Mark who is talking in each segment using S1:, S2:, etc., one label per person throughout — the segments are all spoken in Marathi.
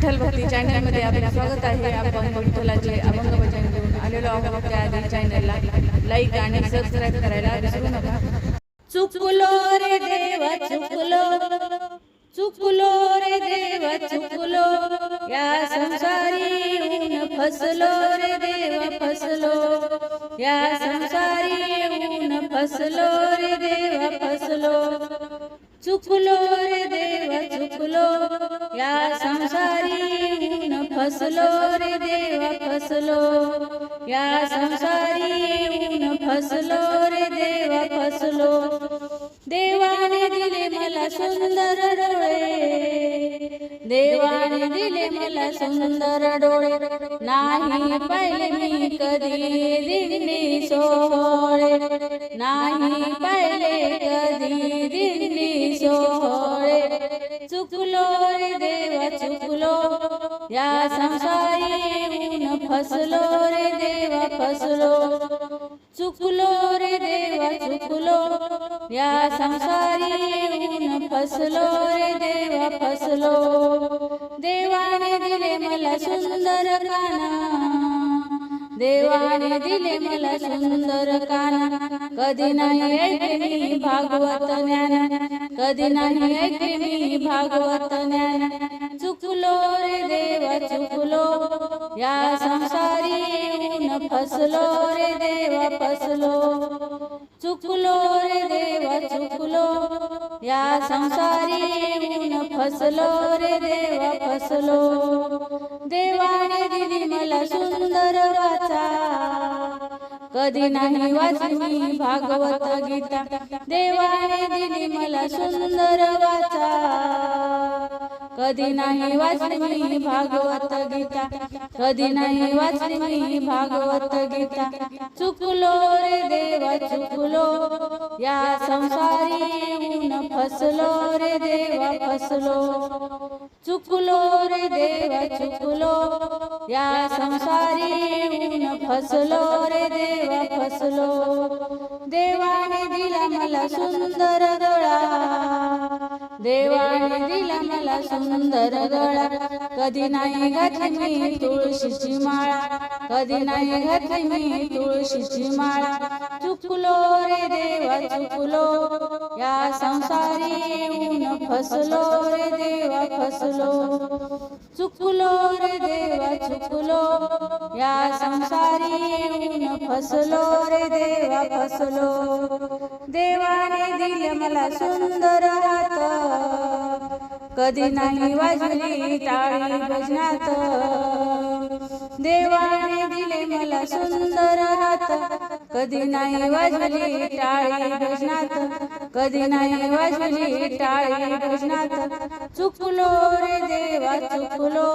S1: विठ्ठल भक्ती चॅनलमध्ये आपलं स्वागत आहे. आपण विठ्ठलाचे अभंग भजन घेऊन आलेलो आहोत. त्या आधी चॅनलला लाईक आणि सबस्क्राईब करायला विसरू नका. चुकलो रे देव चुकलो. चुकलो रे देव चुकलो. या संसारी ऊन फसलो रे देव फसलो. या संसारी ऊन फसलो रे देव फसलो. चुकलो रे देव चुकलो. या फसलो रे देव फसलो. या संसारी ऊन फसलो रे देव फसलो. देवाने दिले मला सुंदर डोळे. देवाने दिले मला सुंदर डोळे. नाही पाहिले मी कधी दिनी सोहळे. नाही पाहिले कधी दिनी सोहळे. या संसारी ऊन फसलो रे देवा फसलो. चुकलो रे देवा चुकलो. या संसारी ऊन फसलो रे देवा फसलो. देवाने दिले मला सुंदर काना. देवाने दिले मला सुंदर काना कधी नाही ऐकले मी भागवत ज्ञान कधी नाही ऐकले मी भागवत ज्ञान चुकलो रे देव, चुकलो, या संसारी ऊन फसलो रे देव फसलो। चुकलो रे देवा, चुकलो या संसारी ऊन फसलो रे देवा फसलो. देवाने दिली मला सुंदर वाचा. कधी नाही वाचली भागवत गीता. देवाने दिली मला सुंदर वाचा. कधी नाही वाचली भागवत गीता कधी नाही वाचली भागवत गीता. चुकलो रे देवा चुकलो. या संसारी ऊन फसलो रे देवा फसलो. चुकलो रे देवा चुकलो. या संसारी ऊन फसलो रे देवा फसलो. देवाने दिला मला सुंदर गळा. देवाने दिला मला सुंदर गळा. कधी नाही घातली मी तुळशीची माळा. कधी नाही घातली मी तुळशीची माळा. चुकलो रे देवा चुकलो. या संसारी ऊन फसलो रे देवा फसलो. चुकलो रे देवा चुकलो. या संसारी ऊन फसलो रे देवा फसलो. देवाने दिले मला सुंदर हात. कधी नाही वाजली टाळी भजनात. देवाने दिले मला सुंदर हात. कधी नाही वाजली टाळी भजनात. कधी नाही वाजली टाळी भजनात. चुकलो रे देवा चुकलो.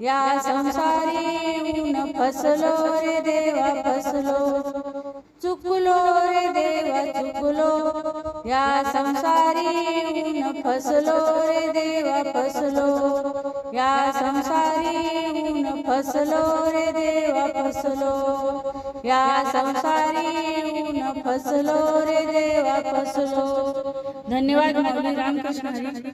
S1: या संसारी फसलो रे देवा फसलो. चुकलो चुकलो या संसारी फसलो रे देवा फसलो. या संसारी फसलो रे देवा फसलो. या संसारी फसलो रे देवा फसलो. धन्यवाद रामकृष्ण